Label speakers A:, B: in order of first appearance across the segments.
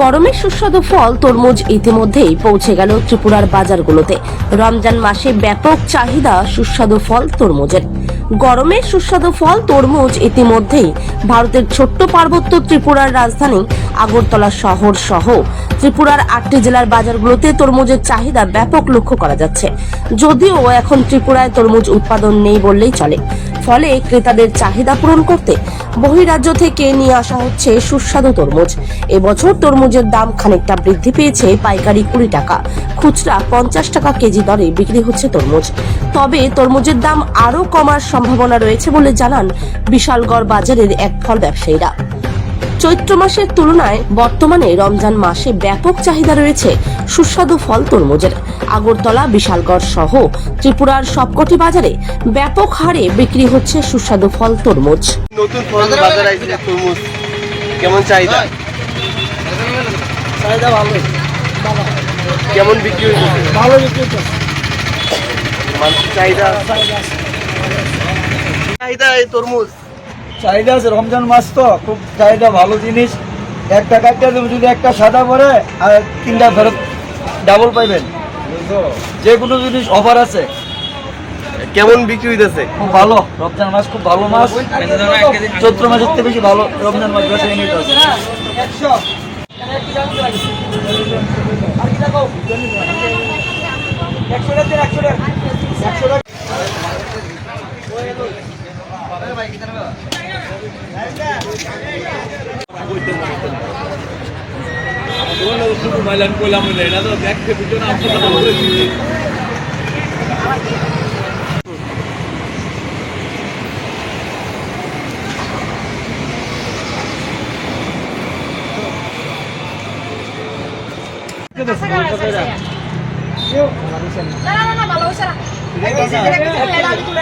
A: গরমের সুস্বাদু ফল তরমুজ ইতিমধ্যেই পৌঁছে গেল ত্রিপুরার বাজারগুলোতে। রমজান মাসে ব্যাপক চাহিদা সুস্বাদু ফল তরমুজের। গরমের সুস্বাদু ফল তরমুজ ইতিমধ্যেই ভারতের ছোট্ট পার্বত্য ত্রিপুরার রাজধানী আগরতলা শহর সহ ত্রিপুরার আটটি জেলার বাজারগুলোতে তরমুজের চাহিদা ব্যাপক লক্ষ্য করা যাচ্ছে। যদিও এখন ত্রিপুরায় তরমুজ উৎপাদন নেই বললেই চলে। ফলে ক্রেতাদের চাহিদা পূরণ করতে বহিরাজ্য থেকে নিয়ে আসা হচ্ছে সুস্বাদু তরমুজ। এবছর তরমুজের দাম খানিকটা বৃদ্ধি পেয়েছে পাইকারি কুড়ি টাকা। খুচরা পঞ্চাশ টাকা কেজি দরে বিক্রি হচ্ছে তরমুজ। তবে তরমুজের দাম আরও কমার সম্ভাবনা রয়েছে বলে জানান বিশালগড় বাজারের এক ফল ব্যবসায়ীরা। চৈত্র মাসের তুলনায় বর্তমানে রমজান মাসে ব্যাপক চাহিদা রয়েছে সুস্বাদু ফল তরমুজের। আগরতলা বিশালগড় সহ ত্রিপুরার সবকটি বাজারে ব্যাপক হারে বিক্রি হচ্ছে সুস্বাদু ফল তরমুজ।
B: নতুন ফল বাজার আইছে তরমুজ কেমন চাহিদা?
C: চাহিদা ভালো
B: কেমন বিক্রি হইতেছে?
C: ভালো বিক্রি
B: মানুষের চাহিদা? চাহিদা এই তরমুজ।
C: চাহিদা আছে রমজান মাস তো খুব চাহিদা ভালো জিনিস। একটা তুমি যদি একটা সাদা পরে আর তিনটা ফেরত ডাবল পাইবেন। যে কোনো জিনিস অফার আছে।
B: কেমন বিক্রি হইতেছে?
C: খুব ভালো রমজান মাস খুব ভালো মাস। চৈত্র মাসের থেকে বেশি ভালো রমজান মাস বেশি নিতে আছে।
D: না না না ভালো হয়েছে না এই বেশি করে কিছু লেলা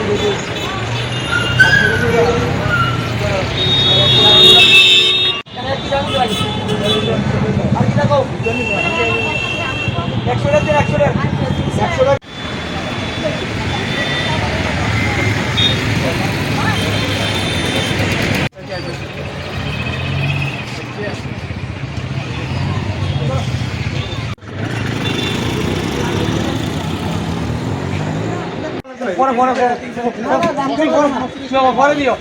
C: একশো টাকা একশো একশো টাকা। পরে পরে পরে দিও